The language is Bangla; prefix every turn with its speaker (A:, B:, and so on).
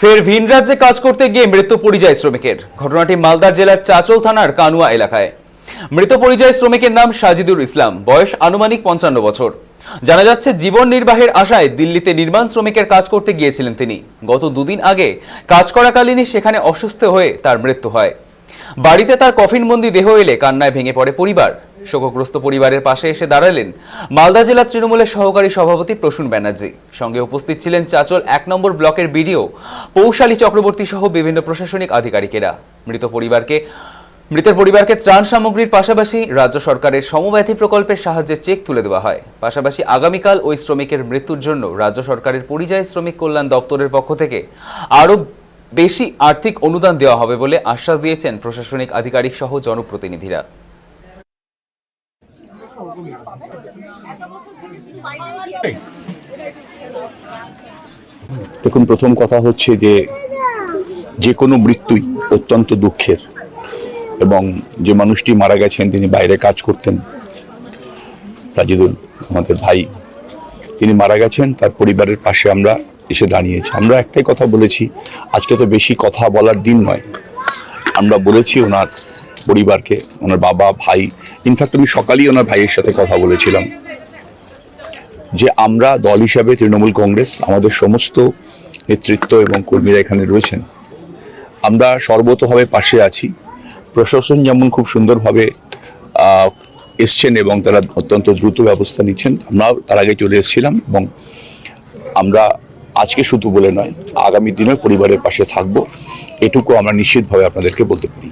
A: ফের ভিন রাজ্যে কাজ করতে গিয়ে মৃত্যু পরিযায়ী শ্রমিকের। ঘটনাটি মালদার জেলার চাচল থানার কানুয়া এলাকায়। মৃত পরিযায়ী শ্রমিকের নাম সাজিদুর ইসলাম। বয়স আনুমানিক পঞ্চান্ন বছর। জানা যাচ্ছে, জীবন নির্বাহের আশায় দিল্লিতে নির্মাণ শ্রমিকের কাজ করতে গিয়েছিলেন তিনি। গত দুদিন আগে কাজ করাকালীনই সেখানে অসুস্থ হয়ে তার মৃত্যু হয়। বাড়িতে তার কফিনবন্দি দেহ এলে কান্নায় ভেঙে পড়ে পরিবার। শোকগ্রস্ত পরিবারের পাশে এসে দাঁড়ালেন মালদা জেলা তৃণমূলের সহকারী সভাপতি প্রসূন ব্যানার্জি। সঙ্গে উপস্থিত ছিলেন চাচল এক নম্বর ব্লকের বিডিও পৌশালী চক্রবর্তী সহ বিভিন্ন প্রশাসনিক আধিকারিকেরা। মৃত পরিবারকে, মৃতের পরিবারকে ত্রাণ সামগ্রীর পাশাপাশি রাজ্য সরকারের সমব্যথী প্রকল্পের সাহায্যে চেক তুলে দেওয়া হয়। পাশাপাশি আগামীকাল ওই শ্রমিকের মৃত্যুর জন্য রাজ্য সরকারের পরিযায়ী শ্রমিক কল্যাণ দপ্তরের পক্ষ থেকে আরও বেশি আর্থিক অনুদান দেওয়া হবে বলে আশ্বাস দিয়েছেন প্রশাসনিক আধিকারিক সহ জনপ্রতিনিধিরা।
B: দেখুন, প্রথম কথা হচ্ছে যে যে কোনো মৃত্যুই অত্যন্ত দুঃখের এবং যে মানুষটি মারা গেছেন, তিনি বাইরে কাজ করতেন, সাজিদুল, আমাদের ভাই, তিনি মারা গেছেন, তার পরিবারের পাশে আমরা এসে দাঁড়িয়েছে। আমরা একটাই কথা বলেছি, আজকে তো বেশি কথা বলার দিন নয়। আমরা বলেছি ওনার পরিবারকে, ওনার বাবা, ভাই ইনফ্যাক্ট আমি সকালেই ওনার ভাইয়ের সাথে কথা বলেছিলাম যে আমরা দল হিসাবে তৃণমূল কংগ্রেস, আমাদের সমস্ত নেতৃত্ব এবং কর্মীরা এখানে রয়েছেন। আমরা সর্বতভাবে পাশে আছি। প্রশাসন যেমন খুব সুন্দরভাবে এসছেন এবং তারা অত্যন্ত দ্রুত ব্যবস্থা নিচ্ছেন। আমরা তার আগে চলে এসেছিলাম এবং আমরা আজকে শুধু বলে নয়, আগামী দিনে পরিবারের পাশে থাকব। এটুকু আমরা নিশ্চিতভাবে আপনাদেরকে বলতে পারি।